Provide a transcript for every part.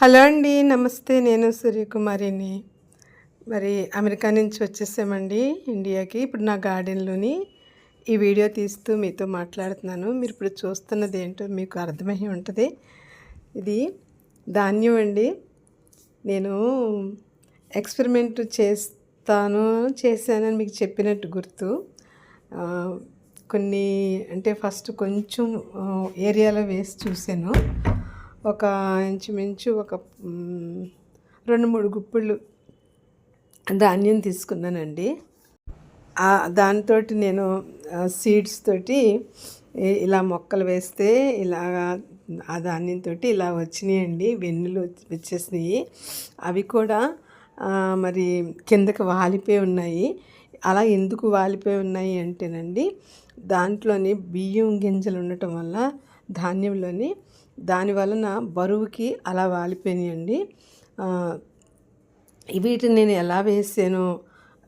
Hello అండి నమస్తే. నేను సూర్యకుమారిని. మరి అమెరికా నుంచి వచ్చేసామండి ఇండియాకి. ఇప్పుడు నా గార్డెన్లోని ఈ వీడియో తీస్తూ మీతో మాట్లాడుతున్నాను. మీరు ఇప్పుడు చూస్తున్నది ఏంటో మీకు అర్థమై ఉంటుంది. ఇది ధాన్యం అండి. నేను ఎక్స్పెరిమెంట్ చేస్తాను చేశానని మీకు చెప్పినట్టు గుర్తు. కొన్ని అంటే ఫస్ట్ కొంచెం ఏరియాలో వేసి చూశాను. ఒక ఇంచుమించు ఒక రెండు మూడు గుప్పిళ్ళు ధాన్యం తీసుకున్నానండి. దాంతో నేను సీడ్స్ తోటి ఇలా మొక్కలు వేస్తే ఇలా ఆ ధాన్యంతో ఇలా వచ్చినాయండి వెన్నులు వచ్చేసినాయి. అవి కూడా మరి కిందకి వాలిపోయి ఉన్నాయి. అలా ఎందుకు వాలిపోయి ఉన్నాయి అంటేనండి దాంట్లోని బియ్యం గింజలు ఉండటం వల్ల ధాన్యంలోని దాని వలన బరువుకి అలా వాలిపోయినాయండి. వీటిని నేను ఎలా వేసాను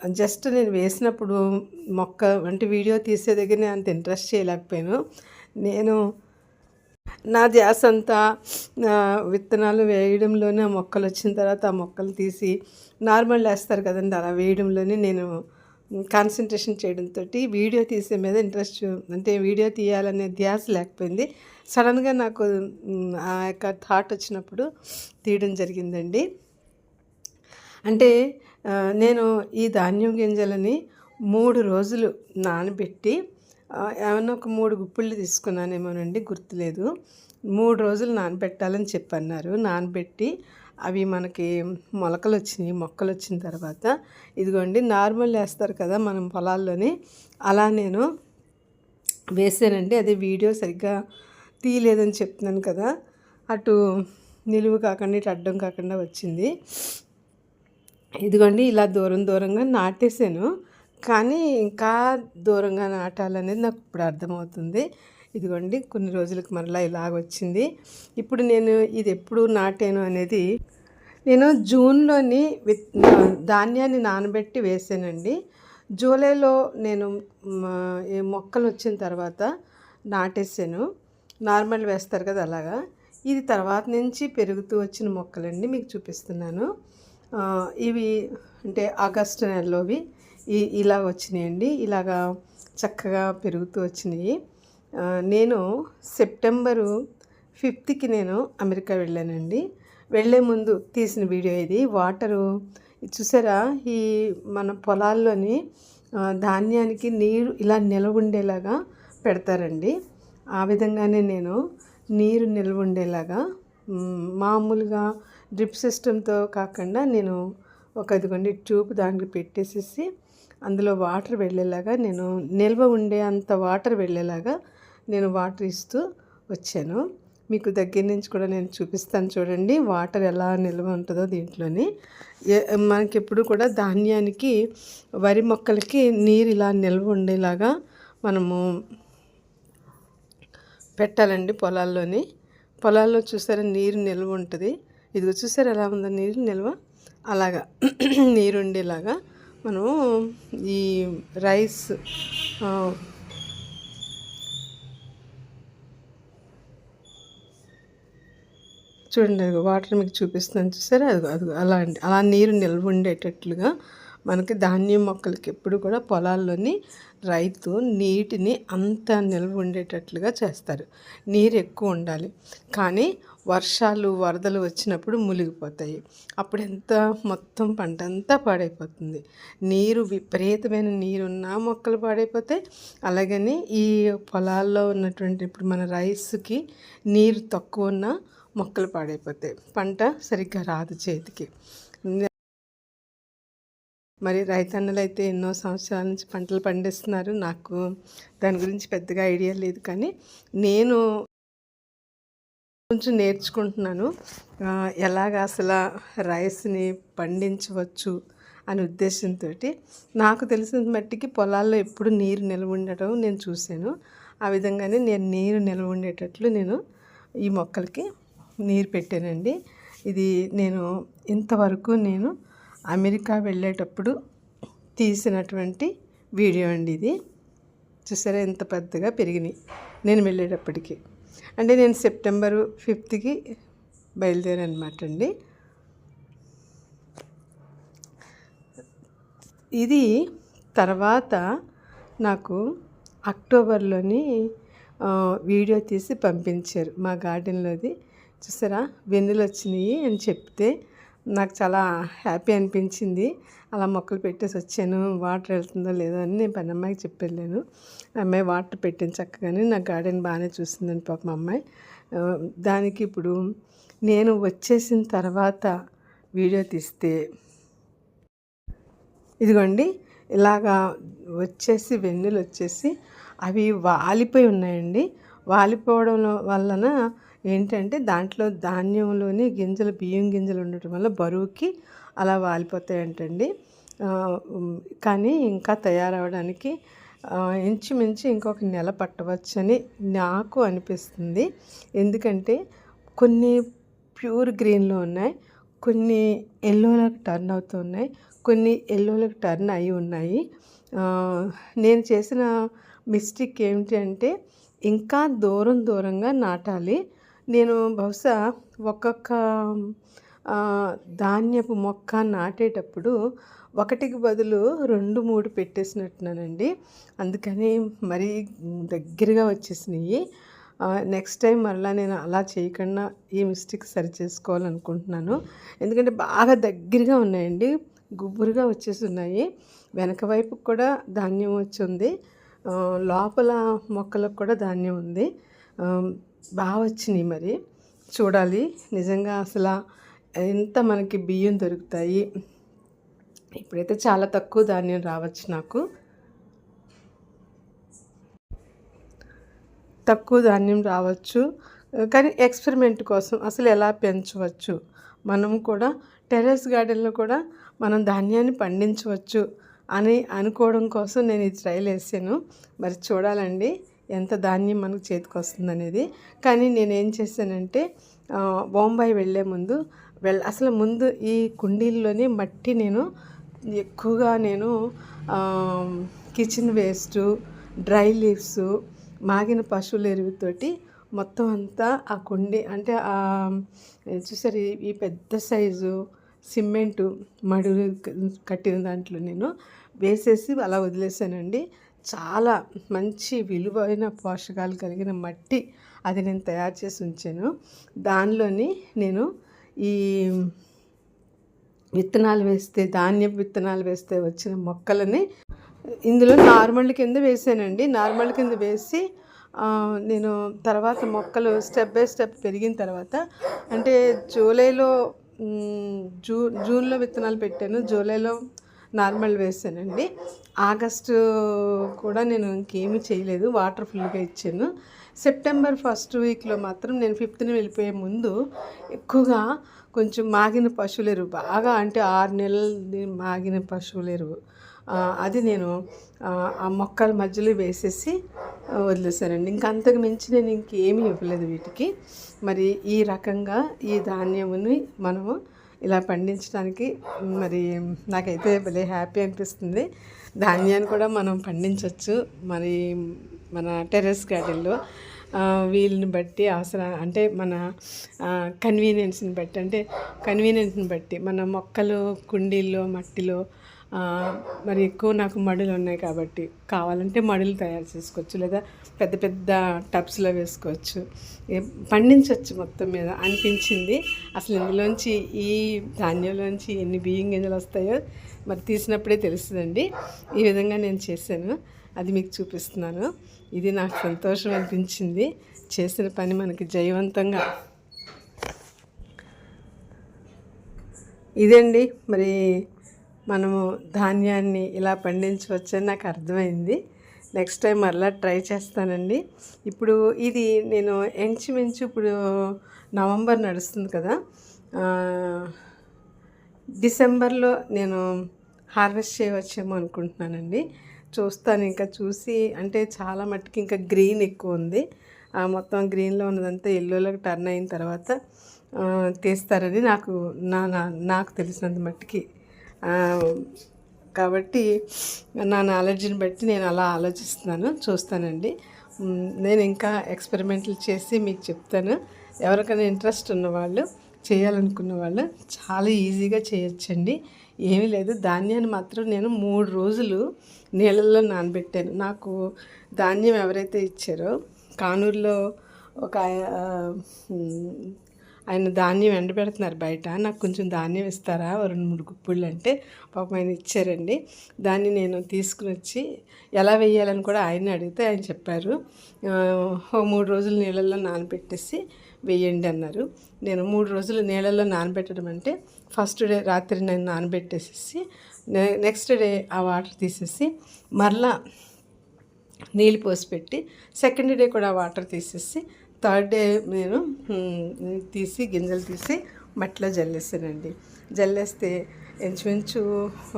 జస్ట్ నేను వేసినప్పుడు మొక్క అంటే వీడియో తీసే దగ్గర నేను అంత ఇంట్రెస్ట్ చేయలేకపోయాను. నేను నా ధ్యాస అంతా విత్తనాలు వేయడంలోనే ఆ మొక్కలు వచ్చిన తర్వాత ఆ మొక్కలు తీసి నార్మల్ వేస్తారు కదండి అలా వేయడంలోనే నేను కాన్సన్ట్రేషన్ చేయడంతో వీడియో తీసే మీద ఇంట్రెస్ట్ అంటే వీడియో తీయాలనే ధ్యాస లేకపోయింది. సడన్గా నాకు ఆ యొక్క థాట్ వచ్చినప్పుడు తీయడం జరిగిందండి. అంటే నేను ఈ ధాన్యం గింజలని మూడు రోజులు నానబెట్టి ఏమన్నా ఒక మూడు గుప్పిళ్ళు తీసుకున్నానేమోనండి గుర్తులేదు. మూడు రోజులు నానబెట్టాలని చెప్పన్నారు. నానబెట్టి అవి మనకి మొలకలు వచ్చినాయి మొక్కలు వచ్చిన తర్వాత. ఇదిగోండి నార్మల్ వేస్తారు కదా మనం పొలాల్లోని. అలా నేను వేసానండి. అదే వీడియో సరిగ్గా తీయలేదని చెప్తున్నాను కదా. అటు నిలువు కాకుండా ఇటు అడ్డం కాకుండా వచ్చింది. ఇదిగోండి ఇలా దూరం దూరంగా నాటేసాను కానీ ఇంకా దూరంగా నాటాలనేది నాకు ఇప్పుడు అర్థమవుతుంది. ఇదిగోండి కొన్ని రోజులకు మరలా ఇలాగ వచ్చింది ఇప్పుడు నేను ఇది ఎప్పుడు నాటాను అనేది నేను జూన్లోని విత్ ధాన్యాన్ని నానబెట్టి వేసానండి. జూలైలో నేను ఈ మొక్కలు వచ్చిన తర్వాత నాటేసాను. నార్మల్ వేస్తారు కదా అలాగా. ఇది తర్వాత నుంచి పెరుగుతూ వచ్చిన మొక్కలండి మీకు చూపిస్తున్నాను. ఇవి అంటే ఆగస్టు నెలలోవి ఈ ఇలా వచ్చినాయండి. ఇలాగా చక్కగా పెరుగుతూ వచ్చినాయి. నేను సెప్టెంబరు ఫిఫ్త్కి నేను అమెరికా వెళ్ళానండి. వెళ్ళే ముందు తీసిన వీడియో ఇది. వాటరు చూసారా? ఈ మన పొలాల్లోని ధాన్యానికి నీరు ఇలా నిలవ ఉండేలాగా పెడతారండి. ఆ విధంగానే నేను నీరు నిల్వ ఉండేలాగా మామూలుగా డ్రిప్ సిస్టంతో కాకుండా నేను ఒక ఇదిగోండి ట్యూబ్ దానికి పెట్టేసేసి అందులో వాటర్ వెళ్ళేలాగా నేను నిల్వ ఉండే అంత వాటర్ వెళ్ళేలాగా నేను వాటర్ ఇస్తూ వచ్చాను. మీకు దగ్గర నుంచి కూడా నేను చూపిస్తాను చూడండి. వాటర్ ఎలా నిల్వ ఉంటుందో దీంట్లోని. మనకి ఎప్పుడు కూడా ధాన్యానికి వరి మొక్కలకి నీరు ఇలా నిల్వ ఉండేలాగా మనము పెట్టాలండి పొలాల్లోని. పొలాల్లో చూసారా నీరు నిల్వ ఉంటుంది. ఇదిగో చూసారా ఎలా ఉందో నీరు నిల్వ? అలాగా నీరు ఉండేలాగా మనము ఈ రైస్ చూడండి అది వాటర్ మీకు చూపిస్తున్నాను చూసారా? అది అది అలా అండి. అలా నీరు నిల్వ ఉండేటట్లుగా మనకి ధాన్యం మొక్కలకి ఎప్పుడు కూడా పొలాల్లోని రైతు నీటిని అంత నిల్వ ఉండేటట్లుగా చేస్తారు. నీరు ఎక్కువ ఉండాలి. కానీ వర్షాలు వరదలు వచ్చినప్పుడు మునిగిపోతాయి. అప్పుడు ఎంత మొత్తం పంట అంతా పాడైపోతుంది. నీరు విపరీతమైన నీరు ఉన్న మొక్కలు పాడైపోతాయి. అలాగని ఈ పొలాల్లో ఉన్నటువంటి ఇప్పుడు మన రైస్కి నీరు తక్కువ ఉన్న మొక్కలు పాడైపోతాయి పంట సరిగ్గా రాదు చేతికి. మరి రైతన్నలు అయితే ఎన్నో సంవత్సరాల నుంచి పంటలు పండిస్తున్నారు. నాకు దాని గురించి పెద్దగా ఐడియా లేదు కానీ నేను కొంచెం నేర్చుకుంటున్నాను. ఎలాగ అసలు రైస్ని పండించవచ్చు అనే ఉద్దేశంతో నాకు తెలిసిన మట్టికి పొలాల్లో ఎప్పుడు నీరు నిల్వ ఉండటం నేను చూశాను. ఆ విధంగానే నేను నీరు నిల్వ ఉండేటట్లు నేను ఈ మొక్కలకి నీరు పెట్టానండి. ఇది నేను ఇంతవరకు నేను అమెరికా వెళ్ళేటప్పుడు తీసినటువంటి వీడియో అండి ఇది. చూసారా ఎంత పెద్దగా పెరిగినాయి. నేను వెళ్ళేటప్పటికి. అంటే నేను సెప్టెంబరు ఫిఫ్త్కి బయలుదేరనమాట అండి. ఇది తర్వాత నాకు అక్టోబర్లోని వీడియో తీసి పంపించారు మా గార్డెన్లోది. చూసారా? వెన్నులు వచ్చినాయి అని చెప్తే నాకు చాలా హ్యాపీ అనిపించింది. అలా మొక్కలు పెట్టేసి వచ్చాను. వాటర్ వెళ్తుందో లేదో అని నేను పని అమ్మాయికి చెప్పి అమ్మాయి వాటర్ పెట్టాను చక్కగానే. నా గార్డెన్ బాగానే చూసిందని పాపం అమ్మాయి. దానికి ఇప్పుడు నేను వచ్చేసిన తర్వాత వీడియో తీస్తే ఇదిగోండి. ఇలాగా వచ్చేసి వెన్నులు వచ్చేసి అవి వాలిపోయి ఉన్నాయండి. వాలిపోవడం వలన ఏంటంటే దాంట్లో ధాన్యంలోని గింజలు బియ్యం గింజలు ఉండటం వల్ల బరువుకి అలా వాలిపోతాయంటండి. కానీ ఇంకా తయారవడానికి ఇంచుమించు ఇంకొక నెల పట్టవచ్చని నాకు అనిపిస్తుంది. ఎందుకంటే కొన్ని ప్యూర్ గ్రీన్లో ఉన్నాయి కొన్ని ఎల్లోలకు టర్న్ అవుతున్నాయి కొన్ని ఎల్లోలకు టర్న్ అయి ఉన్నాయి. నేను చేసిన మిస్టేక్ ఏమిటి అంటే ఇంకా దూరం దూరంగా నాటాలి. నేను బహుశా ఒక్కొక్క ధాన్యపు మొక్క నాటేటప్పుడు ఒకటికి బదులు రెండు మూడు పెట్టేసినట్టున్నానండి. అందుకని మరీ దగ్గరగా వచ్చేసినాయి. నెక్స్ట్ టైం మరలా నేను అలా చేయకుండా ఈ మిస్టేక్ సరి చేసుకోవాలనుకుంటున్నాను ఎందుకంటే బాగా దగ్గరగా ఉన్నాయండి. గుబురుగా వచ్చేసి ఉన్నాయి వెనక వైపు కూడా ధాన్యం వచ్చి ఉంది. లోపల మొక్కలకు కూడా ధాన్యం ఉంది. బాగా వచ్చినాయి మరి. చూడాలి. నిజంగా అసలు ఎంత మనకి బియ్యం దొరుకుతాయి. ఇప్పుడైతే చాలా తక్కువ ధాన్యం రావచ్చు నాకు. తక్కువ ధాన్యం రావచ్చు. కానీ ఎక్స్పెరిమెంట్ కోసం అసలు ఎలా పెంచవచ్చు? మనం కూడా టెర్రస్ గార్డెన్లో కూడా మనం ధాన్యాన్ని పండించవచ్చు అని అనుకోవడం కోసం నేను ఈ ట్రైల్ వేసాను. మరి చూడాలండి. ఎంత ధాన్యం మనకు చేతికి వస్తుంది అనేది కానీ నేనేం చేశానంటే బొంబాయి వెళ్ళే ముందు వెళ్ళ అసలు ముందు ఈ కుండీల్లోనే మట్టి నేను ఎక్కువగా నేను కిచెన్ వేస్ట్ డ్రై లీవ్స్ మాగిన పశువుల ఎరువుతోటి మొత్తం అంతా ఆ కుండి అంటే చూసారు ఈ- పెద్ద సైజు సిమెంటు మడు కట్టిన దాంట్లో నేను వేసేసి అలా వదిలేసానండి. చాలా మంచి విలువైన పోషకాలు కలిగిన మట్టి అది నేను తయారు చేసి ఉంచాను. దానిలోని నేను ఈ విత్తనాలు వేస్తే ధాన్యపు విత్తనాలు వేస్తే వచ్చిన మొక్కలని ఇందులో నార్మల్ కింద వేసానండి. నార్మల్ కింద వేసి నేను తర్వాత మొక్కలు స్టెప్ బై స్టెప్ పెరిగిన తర్వాత అంటే జూలైలో జూ జూన్లో విత్తనాలు పెట్టాను. జూలైలో నార్మల్ వేసానండి. ఆగస్టు కూడా నేను ఇంకేమీ చేయలేదు. వాటర్ ఫుల్గా ఇచ్చాను. సెప్టెంబర్ ఫస్ట్ వీక్లో మాత్రం నేను ఫిఫ్త్ని వెళ్ళిపోయే ముందు ఎక్కువగా కొంచెం మాగిన పశువుల ఎరువు బాగా అంటే ఆరు నెలలు మాగిన పశువుల ఎరువు. అది నేను ఆ, మొక్కల మధ్యలో వేసేసి ఆ, వదిలేసానండి. ఇంకా అంతకు మించి నేను ఇంకేమీ ఇవ్వలేదు వీటికి. మరి ఈ రకంగా ఈ ధాన్యముని మనము ఇలా పండించడానికి మరి నాకైతే భలే హ్యాపీ అనిపిస్తుంది. ధాన్యాన్ని కూడా మనం పండించవచ్చు మరి మన టెర్రస్ గార్డెన్లో వీళ్ళని బట్టి అవసరం అంటే మన కన్వీనియన్స్ని బట్టి అంటే కన్వీనియన్స్ని బట్టి మన మొక్కలు కుండీల్లో మట్టిలో మరి ఎక్కువ నాకు మడులు ఉన్నాయి కాబట్టి కావాలంటే మడులు తయారు చేసుకోవచ్చు లేదా పెద్ద పెద్ద టబ్స్లో వేసుకోవచ్చు. పండించవచ్చు మొత్తం మీద. అనిపించింది. అసలు ఇందులోంచి ఈ ధాన్యంలోంచి ఎన్ని బియ్యం గింజలు వస్తాయో మరి తీసినప్పుడే తెలుస్తుందండి. ఈ విధంగా నేను చేశాను. అది మీకు చూపిస్తున్నాను. ఇది నాకు సంతోషం అనిపించింది. చేసిన పని మనకి జయవంతంగా. ఇదండి మరి మనము ధాన్యాన్ని ఇలా పండించవచ్చని నాకు అర్థమైంది. నెక్స్ట్ టైం మరలా ట్రై చేస్తానండి. ఇప్పుడు ఇది నేను ఎంచుమించు ఇప్పుడు నవంబర్ నడుస్తుంది కదా. డిసెంబర్లో నేను హార్వెస్ట్ చేయవచ్చేమో అనుకుంటున్నానండి. చూస్తాను ఇంకా చూసి అంటే చాలా మట్టుకి ఇంకా గ్రీన్ ఎక్కువ ఉంది. ఆ మొత్తం గ్రీన్లో ఉన్నదంతా ఎల్లోలోకి టర్న్ అయిన తర్వాత తీస్తారని నాకు నా నా- నాకు తెలిసినంత మట్టుకి. కాబట్టి నా నాలెడ్జ్ని బట్టి నేను అలా ఆలోచిస్తున్నాను చూస్తానండి. నేను ఇంకా ఎక్స్పెరిమెంట్లు చేసి మీకు చెప్తాను. ఎవరికైనా ఇంట్రెస్ట్ ఉన్నవాళ్ళు చేయాలనుకున్న వాళ్ళు చాలా ఈజీగా చేయొచ్చండి. ఏమీ లేదు ధాన్యాన్ని మాత్రం నేను మూడు రోజులు నీళ్ళల్లో నానబెట్టాను. నాకు ధాన్యం ఎవరైతే ఇచ్చారో కానూరులో ఒక ఆయన ధాన్యం ఎండబెడుతున్నారు బయట. నాకు కొంచెం ధాన్యం ఇస్తారా? ఓ రెండు మూడు గుప్పిళ్ళు అంటే పాపం ఆయన ఇచ్చారండి. దాన్ని నేను తీసుకుని వచ్చి ఎలా వేయాలని కూడా ఆయన అడిగితే ఆయన చెప్పారు. ఓ మూడు రోజులు నీళ్ళల్లో నానబెట్టేసి వేయండి అన్నారు. నేను మూడు రోజులు నీళ్ళల్లో నానబెట్టడం అంటే ఫస్ట్ డే రాత్రి నేను నానబెట్టేసేసి నె- నెక్స్ట్ డే ఆ వాటర్ తీసేసి మరలా నీళ్ళు పోసి పెట్టి సెకండ్ డే కూడా వాటర్ తీసేసి థర్డ్ డే నేను తీసి గింజలు తీసి మట్టిలో జల్లేసానండి జల్లేస్తే ఇంచుమించు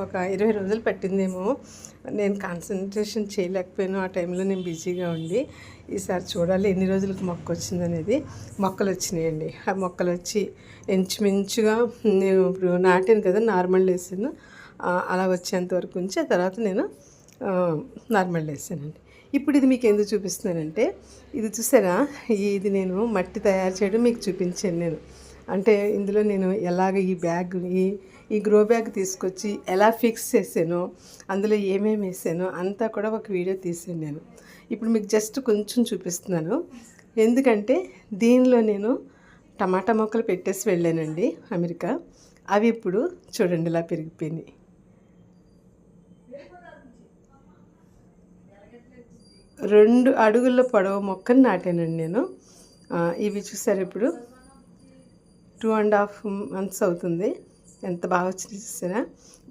ఒక ఇరవై రోజులు పట్టిందేమో. నేను కాన్సన్ట్రేషన్ చేయలేకపోయాను. ఆ టైంలో నేను బిజీగా ఉండి ఈసారి చూడాలి ఎన్ని రోజులకు మొక్క వచ్చిందనేది. మొక్కలు వచ్చినాయండి. ఆ మొక్కలు వచ్చి ఇంచుమించుగా నేను ఇప్పుడు నాటాను కదా నార్మల్ వేసాను అలా వచ్చేంత వరకు ఉంచి ఆ తర్వాత నేను నార్మల్ వేసానండి ఇప్పుడు ఇది మీకు ఎందుకు చూపిస్తున్నానంటే ఇది చూసారా? ఇది నేను మట్టి తయారు చేయడం మీకు చూపించాను నేను. అంటే ఇందులో నేను ఎలాగ ఈ బ్యాగ్ ఈ ఈ గ్రో బ్యాగ్ తీసుకొచ్చి ఎలా ఫిక్స్ చేసానో అందులో ఏమేమి వేసానో అంతా కూడా ఒక వీడియో తీసాను నేను. ఇప్పుడు మీకు జస్ట్ కొంచెం చూపిస్తున్నాను. ఎందుకంటే దీనిలో నేను టమాటా మొక్కలు పెట్టేసి వెళ్ళానండి అమెరికా. అవి ఇప్పుడు చూడండి ఇలా పెరిగిపోయినాయి రెండు అడుగుల పొడవు మొక్కను నాటానండి నేను. ఇవి చూసారు ఇప్పుడు? టూ అండ్ హాఫ్ మంత్స్ అవుతుంది. ఎంత బాగా వచ్చింది చూసారా?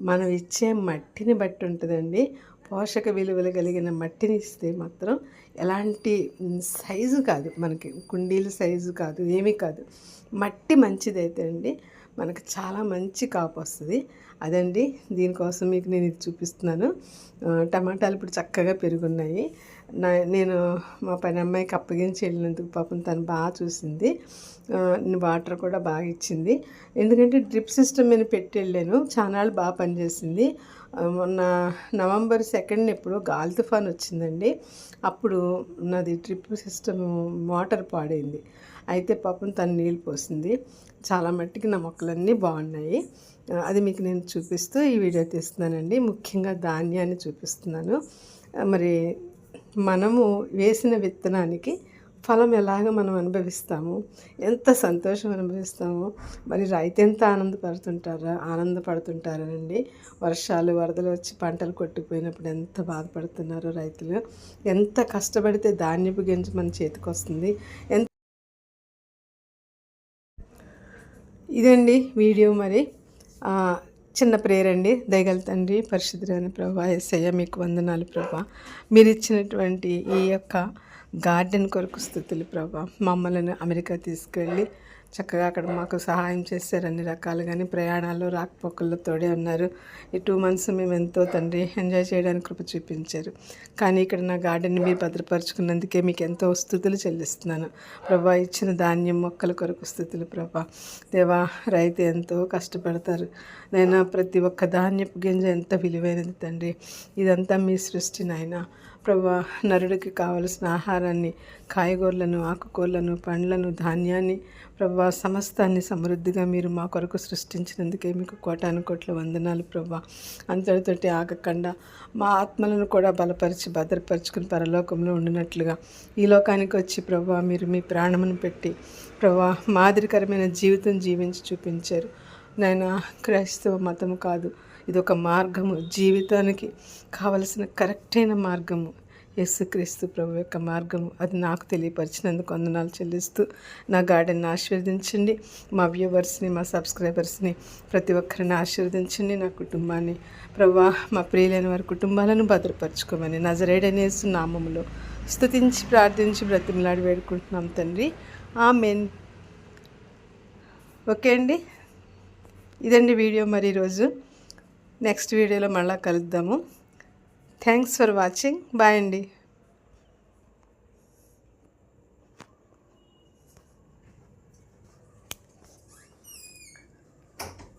మనం ఇచ్చే మట్టిని బట్టి ఉంటుందండి. పోషక విలువలు కలిగిన మట్టిని ఇస్తే మాత్రం ఎలాంటి సైజు కాదు. మనకి కుండీల సైజు కాదు ఏమీ కాదు. మట్టి మంచిదైతే అండి మనకు చాలా మంచి కాపు వస్తుంది. అదండి దీనికోసం మీకు నేను ఇది చూపిస్తున్నాను. టమాటాలు ఇప్పుడు చక్కగా పెరుగున్నాయి. నేను మా పని అమ్మాయికి అప్పగించి వెళ్ళినందుకు పాపం తను బాగా చూసింది. వాటర్ కూడా బాగా ఇచ్చింది. ఎందుకంటే డ్రిప్ సిస్టమ్ నేను పెట్టి వెళ్ళాను. చాలా బాగా పనిచేసింది. మొన్న నవంబర్ సెకండ్ ఎప్పుడో గాలి తుఫాన్ వచ్చిందండి. అప్పుడు నాది డ్రిప్ సిస్టమ్ మోటార్ పాడైంది. అయితే పాపం తను నీళ్ళు పోసింది. చాలా మట్టికి నా మొక్కలన్నీ బాగున్నాయి. అది మీకు నేను చూపిస్తూ ఈ వీడియో తీస్తున్నానండి. ముఖ్యంగా ధాన్యాన్ని చూపిస్తున్నాను. మరి మనము వేసిన విత్తనానికి ఫలం ఎలాగ మనం అనుభవిస్తాము? ఎంత సంతోషం అనుభవిస్తామో? మరి రైతు ఎంత ఆనందపడుతుంటారా? ఆనందపడుతుంటారండి వర్షాలు వరదలు వచ్చి పంటలు కొట్టుకుపోయినప్పుడు ఎంత బాధపడుతున్నారో రైతులు. ఎంత కష్టపడితే ధాన్యపు గింజ మన చేతికి వస్తుంది ఎంత ఇదండి వీడియో మరి. చిన్న ప్రేయర్ అండి. దయగల తండ్రి పరిశుద్ధులైన ప్రభా ఎస్ఐ మీకు వందనాలు ప్రభా. మీరు ఇచ్చినటువంటి ఈ యొక్క గార్డెన్ కొరకు స్థుతులు ప్రభా. మమ్మల్ని అమెరికా తీసుకెళ్ళి చక్కగా అక్కడ మాకు సహాయం చేశారు అన్ని రకాలుగాని. ప్రయాణాలు రాకపోకల్లో తోడే ఉన్నారు. ఈ టూ మంత్స్ మేము ఎంతో తండ్రి ఎంజాయ్ చేయడానికి కృప చూపించారు. కానీ ఇక్కడ నా గార్డెన్ మీరు భద్రపరుచుకున్నందుకే మీకు ఎంతో స్థుతులు చెల్లిస్తున్నాను. ప్రభా ఇచ్చిన ధాన్యం మొక్కల కొరకు స్థుతులు ప్రభా. దేవా రైతు ఎంతో కష్టపడతారు. నైనా ప్రతి ఒక్క ధాన్యపు గింజ ఎంత విలువైనది తండ్రి. ఇదంతా మీ సృష్టి నాయన. ప్రభా నరుడికి కావలసిన ఆహారాన్ని కాయగూరలను ఆకుకూరలను పండ్లను ధాన్యాన్ని ప్రభా సమస్తాన్ని సమృద్ధిగా మీరు మా కొరకు సృష్టించినందుకే మీకు కోటాను కోట్ల వందనాలు ప్రభా. అంతటితోటి ఆగకుండా మా ఆత్మలను కూడా బలపరిచి భద్రపరుచుకుని పరలోకంలో ఉండినట్లుగా ఈ లోకానికి వచ్చి ప్రభా మీరు మీ ప్రాణమును పెట్టి ప్రభా మాదిరికరమైన జీవితం జీవించి చూపించారు. నాయన క్రైస్తవ మతము కాదు. ఇది ఒక మార్గము. జీవితానికి కావలసిన కరెక్ట్ అయిన మార్గము. యేసుక్రీస్తు ప్రభు యొక్క మార్గము. అది నాకు తెలియపరిచినందుకు వందనాలు చెల్లిస్తూ నా గార్డెన్ ఆశీర్వదించండి. మా వ్యూవర్స్ని మా సబ్స్క్రైబర్స్ని ప్రతి ఒక్కరిని ఆశీర్వదించండి. నా కుటుంబాన్ని ప్రభా మా ప్రియులైన వారి కుటుంబాలను భద్రపరచుకోమని నజరేడనేసు నామములో స్థుతించి ప్రార్థించి బ్రతిమలాడి వేడుకుంటున్నాం తండ్రి. ఆ మెయిన్ ఓకే అండి. ఇదండి వీడియో మరి ఈరోజు. నెక్స్ట్ వీడియోలో మళ్ళీ కలుద్దాము. థ్యాంక్స్ ఫర్ వాచింగ్ బాయ్ అండి.